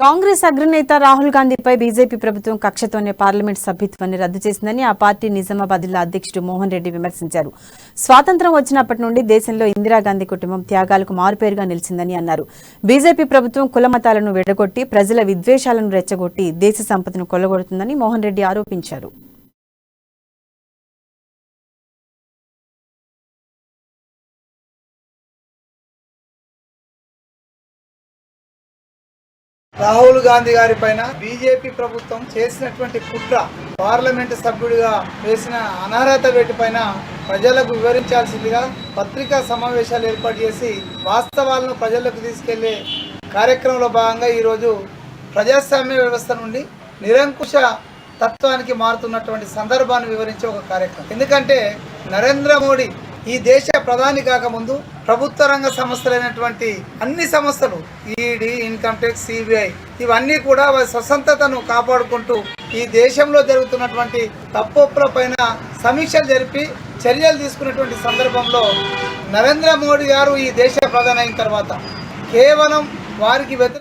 కాంగ్రెస్ అగ్రనేత రాహుల్ గాంధీపై బీజేపీ ప్రభుత్వం కక్షతోనే పార్లమెంట్ సభ్యత్వాన్ని రద్దు చేసిందని ఆ పార్టీ నిజామాబాద్ జిల్లా అధ్యక్షుడు మోహన్ రెడ్డి విమర్శించారు. స్వాతంత్ర్యం వచ్చినప్పటి నుండి దేశంలో ఇందిరాగాంధీ కుటుంబం త్యాగాలకు మారుపేరుగా నిలిచిందని అన్నారు. బీజేపీ ప్రభుత్వం కులమతాలను విడగొట్టి ప్రజల విద్వేషాలను రెచ్చగొట్టి దేశ సంపదను కొల్లగొడుతుందని మోహన్ రెడ్డి ఆరోపించారు. రాహుల్ గాంధీ గారి పైన బీజేపీ ప్రభుత్వం చేసినటువంటి కుట్ర పార్లమెంటు సభ్యుడిగా వేసిన అనర్హత వేటి పైన ప్రజలకు వివరించాల్సిందిగా పత్రికా సమావేశాలు ఏర్పాటు చేసి వాస్తవాలను ప్రజలకు తీసుకెళ్ళే కార్యక్రమంలో భాగంగా ఈరోజు ప్రజాస్వామ్య వ్యవస్థ నుండి నిరంకుశ తత్వానికి మారుతున్నటువంటి సందర్భాన్ని వివరించే ఒక కార్యక్రమం. ఎందుకంటే నరేంద్ర మోడీ ఈ దేశ ప్రధాని కాకముందు ప్రభుత్వ రంగ సంస్థలైనటువంటి అన్ని సంస్థలు ఈడీ ఇన్కమ్ ట్యాక్స్ సిబిఐ ఇవన్నీ కూడా వారి స్వతంత్రతను కాపాడుకుంటూ ఈ దేశంలో జరుగుతున్నటువంటి తప్పుల పైన సమీక్షలు జరిపి చర్యలు తీసుకున్నటువంటి సందర్భంలో నరేంద్ర మోడీ గారు ఈ దేశ ప్రధాని అయిన తర్వాత కేవలం వారికి వ్యతిరేక